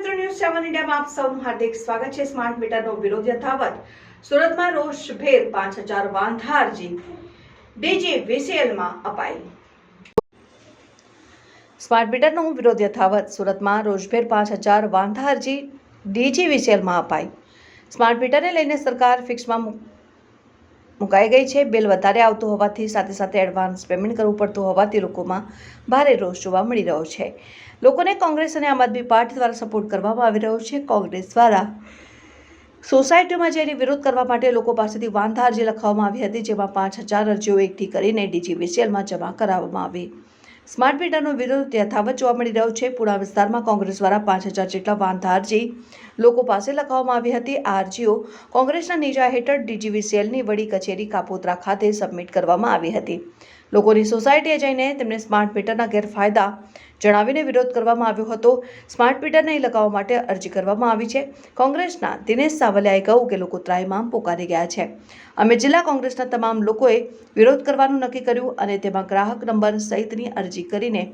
આપ સૌનું હાર્દિક સ્વાગત છે. સ્માર્ટ મીટરનો વિરોધ યથાવત. સુરતમાં રોષભેર પાંચ હજાર વાંધા અરજી ડીજી વીસીએલમાં અપાઈ. સ્માર્ટ મીટરનો વિરોધ યથાવત. સુરતમાં રોજભેર પાંચ હજાર વાંધા અરજી ડીજીવીસીએલમાં અપાઈ. સ્માર્ટ મીટરને લઈને સરકાર ફિક્સમાં મુકાઈ ગઈ છે. બિલ વધારે આવતું હોવાથી સાથે સાથે એડવાન્સ પેમેન્ટ કરવું પડતું હોવાથી લોકોમાં ભારે રોષ જોવા મળી રહ્યો છે. લોકોને કોંગ્રેસ અને આમ આદમી પાર્ટી દ્વારા સપોર્ટ કરવામાં આવી રહ્યો છે. કોંગ્રેસ દ્વારા સોસાયટીમાં જઈને વિરોધ કરવા માટે લોકો પાસેથી વાંધા અરજી લખવામાં આવી હતી, જેમાં પાંચ હજાર અરજીઓ એકઠી કરીને ડીજીવીસીએલમાં જમા કરાવવામાં આવી. સ્માર્ટ મીટરનો વિરોધ યથાવત જોવા મળી રહ્યો છે. પૂરા વિસ્તારમાં કોંગ્રેસ દ્વારા પાંચ હજાર જેટલા વાંધા અરજી લોકો પાસે લખાવવામાં આવી હતી આ અરજીઓ કોંગ્રેસના નેજા હેઠળ ડીજીવીસીએલની વડી કચેરી કાપોદ્રા ખાતે સબમિટ કરવામાં આવી હતી. લોકોની સોસાયટીએ જઈને તેમને સ્માર્ટ મીટરના ગેરફાયદા જણાવીને વિરોધ કરવામાં આવ્યો હતો. સ્માર્ટ મીટર નહીં લગાવવા માટે અરજી કરવામાં આવી છે. કોંગ્રેસના દિનેશ સાવલિયાએ કહ્યું કે લોકો ત્રાયમામ પોકારી ગયા છે. અમે જિલ્લા કોંગ્રેસના તમામ લોકોએ વિરોધ કરવાનું નક્કી કર્યું અને તેમાં ગ્રાહક નંબર સહિતની અરજી કરીને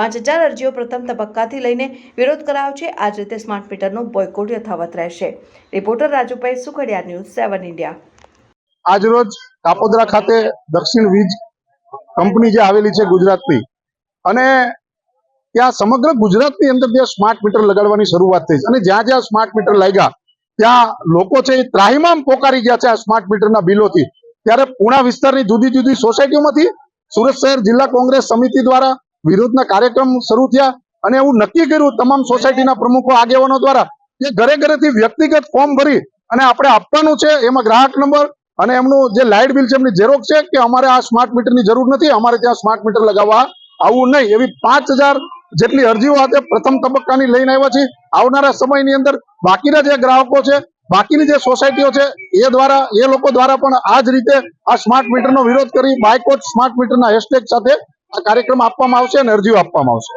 પાંચ હજાર અરજીઓ પ્રથમ તબક્કાથી લઈને વિરોધ કરાયો છે. આ રીતે સ્માર્ટ મીટરનો બોયકોટ યથાવત રહેશે. Reporter Rajubhai Sukhadia, news seven India. આજરોજ કાપોદરા ખાતે દક્ષિણ વીજ કંપની જે આવેલી છે ગુજરાતની અને ત્યાં સમગ્ર ગુજરાતની અંદર ત્યાં સ્માર્ટ મીટર લગાડવાની શરૂઆત થઈ અને જ્યાં જ્યાં સ્માર્ટ મીટર લાગ્યા, ત્યાં લોકો છે એ ત્રાહીમામ પોકારી ગયા છે આ સ્માર્ટ મીટરના બિલોથી. ત્યારે પુણા વિસ્તારની જુદી જુદી સોસાયટીઓમાંથી સુરત શહેર જિલ્લા કોંગ્રેસ સમિતિ દ્વારા વિરોધના કાર્યક્રમ શરૂ થયા અને એવું નક્કી કર્યું તમામ સોસાયટીના પ્રમુખો, આગેવાનો દ્વારા કે ઘરે ઘરેથી વ્યક્તિગત ફોર્મ ભરી અને આપણે આપવાનું છે, એમાં ગ્રાહક નંબર અને એમનું જે લાઇટ બિલ છે, એમની ઝેરોક્ષ છે કે અમારે આ સ્માર્ટ મીટરની જરૂર નથી, અમારે ત્યાં સ્માર્ટ મીટર લગાવવા આવું નહીં. એવી પાંચ જેટલી અરજીઓ આજે પ્રથમ તબક્કાની લઈને આવ્યા છે આવનારા સમયની અંદર બાકીના જે ગ્રાહકો છે, બાકીની જે સોસાયટીઓ છે, એ દ્વારા, એ લોકો દ્વારા પણ આ જ રીતે આ સ્માર્ટ મીટરનો વિરોધ કરી બાયકોટ સ્માર્ટ મીટરના હેશટેગ સાથે આ કાર્યક્રમ આપવામાં આવશે અને અરજીઓ આપવામાં આવશે.